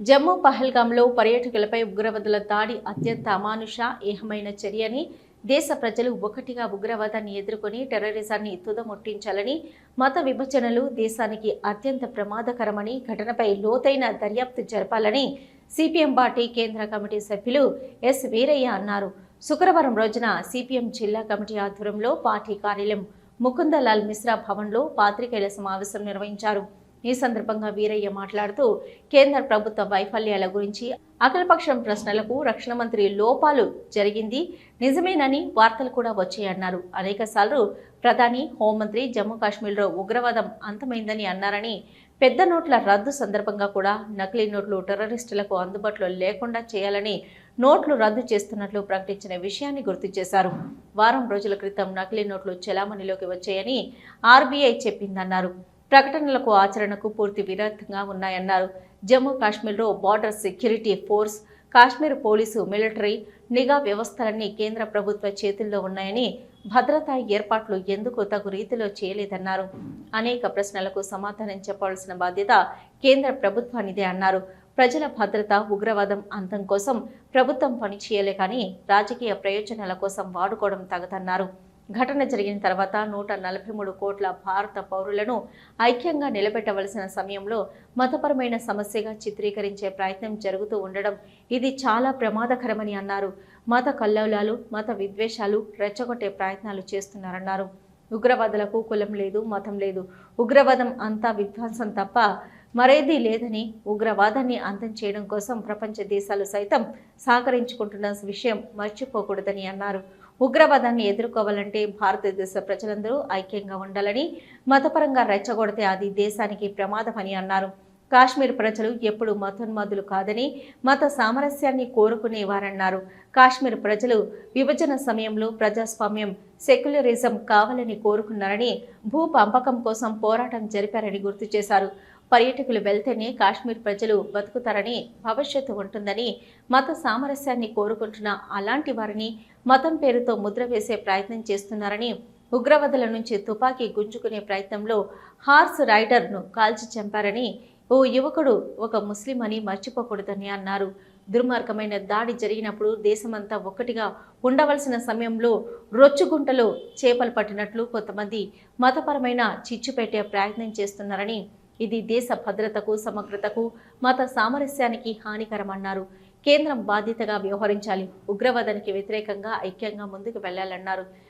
జమ్మూ పహల్గాంలో పర్యాటకులపై ఉగ్రవాదుల దాడి అత్యంత అమానుష ఏహమైన చర్యని దేశ ప్రజలు ఒకటిగా ఉగ్రవాదాన్ని ఎదుర్కొని టెర్రరిజాన్ని తుదముట్టించాలని మత విభజనలు దేశానికి అత్యంత ప్రమాదకరమని ఘటనపై లోతైన దర్యాప్తు జరపాలని సిపిఎం పార్టీ కేంద్ర కమిటీ సభ్యులు ఎస్ వీరయ్య అన్నారు. శుక్రవారం రోజున సిపిఎం జిల్లా కమిటీ ఆధ్వర్యంలో పార్టీ కార్యాలయం ముకుందలాల్ మిశ్రా భవన్లో పాత్రికేయుల సమావేశం నిర్వహించారు. ఈ సందర్భంగా వీరయ్య మాట్లాడుతూ కేంద్ర ప్రభుత్వ వైఫల్యాల గురించి అఖిలపక్షం ప్రశ్నలకు రక్షణ మంత్రి లోపాలు జరిగింది నిజమేనని వార్తలు కూడా వచ్చాయన్నారు. అనేక సార్లు ప్రధాని హోంమంత్రి జమ్మూ కాశ్మీర్లో ఉగ్రవాదం అంతమైందని అన్నారని పెద్ద నోట్ల రద్దు సందర్భంగా కూడా నకిలీ నోట్లు టెర్రరిస్టులకు అందుబాటులో లేకుండా చేయాలని నోట్లు రద్దు చేస్తున్నట్లు ప్రకటించిన విషయాన్ని గుర్తు చేశారు. వారం రోజుల క్రితం నకిలీ నోట్లు చెలామణిలోకి వచ్చాయని ఆర్బీఐ చెప్పిందన్నారు. ప్రకటనలకు ఆచరణకు పూర్తి విరుద్ధంగా ఉన్నాయన్నారు. జమ్మూ కాశ్మీర్లో border security force Kashmir police military నిఘా వ్యవస్థలన్నీ కేంద్ర ప్రభుత్వ చేతుల్లో ఉన్నాయని భద్రతా ఏర్పాట్లు ఎందుకు తగు రీతిలో చేయలేదన్నారు. అనేక ప్రశ్నలకు సమాధానం చెప్పాల్సిన బాధ్యత కేంద్ర ప్రభుత్వానిదే అన్నారు. ప్రజల భద్రత ఉగ్రవాదం అంతం కోసం ప్రభుత్వం పనిచేయలే కానీ రాజకీయ ప్రయోజనాల కోసం వాడుకోవడం తగదన్నారు. ఘటన జరిగిన తర్వాత నూట నలభై మూడు కోట్ల భారత పౌరులను ఐక్యంగా నిలబెట్టవలసిన సమయంలో మతపరమైన సమస్యగా చిత్రీకరించే ప్రయత్నం జరుగుతూ ఉండడం ఇది చాలా ప్రమాదకరమని అన్నారు. మత కల్లోలాలు మత విద్వేషాలు రెచ్చగొట్టే ప్రయత్నాలు చేస్తున్నారన్నారు. ఉగ్రవాదులకు కులం లేదు మతం లేదు. ఉగ్రవాదం అంతా విధ్వంసం తప్ప మరేదీ లేదని ఉగ్రవాదాన్ని అంతం చేయడం కోసం ప్రపంచ దేశాలు సైతం సహకరించుకుంటున్న విషయం మర్చిపోకూడదని అన్నారు. ఉగ్రవాదాన్ని ఎదుర్కోవాలంటే భారతదేశ ప్రజలందరూ ఐక్యంగా ఉండాలని మతపరంగా రెచ్చగొడితే అది దేశానికి ప్రమాదమని అన్నారు. కాశ్మీర్ ప్రజలు ఎప్పుడు మతోన్మాదులు కాదని మత సామరస్యాన్ని కోరుకునేవారన్నారు. కాశ్మీర్ ప్రజలు విభజన సమయంలో ప్రజాస్వామ్యం సెక్యులరిజం కావాలని కోరుకున్నారని భూ పంపకం కోసం పోరాటం జరిపారని గుర్తు చేశారు. పర్యాటకులు వెళ్తేనే కాశ్మీర్ ప్రజలు బతుకుతారని భవిష్యత్తు ఉంటుందని మత సామరస్యాన్ని కోరుకుంటున్న అలాంటి వారిని మతం పేరుతో ముద్ర వేసే ప్రయత్నం చేస్తున్నారని ఉగ్రవాదుల నుంచి తుపాకీ గుంజుకునే ప్రయత్నంలో హార్స్ రైడర్ను కాల్చి చంపారని ఓ యువకుడు ఒక ముస్లిం అని మర్చిపోకూడదని అన్నారు. దుర్మార్గమైన దాడి జరిగినప్పుడు దేశమంతా ఒక్కటిగా ఉండవలసిన సమయంలో రొచ్చుగుంటలో చేపలు పట్టినట్లు కొంతమంది మతపరమైన చిచ్చు పెట్టే ప్రయత్నం చేస్తున్నారని ఇది దేశ భద్రతకు సమగ్రతకు మత సామరస్యానికి హానికరమన్నారు. కేంద్రం బాధ్యతగా వ్యవహరించాలి. ఉగ్రవాదానికి వ్యతిరేకంగా ఐక్యంగా ముందుకు వెళ్ళాలన్నారు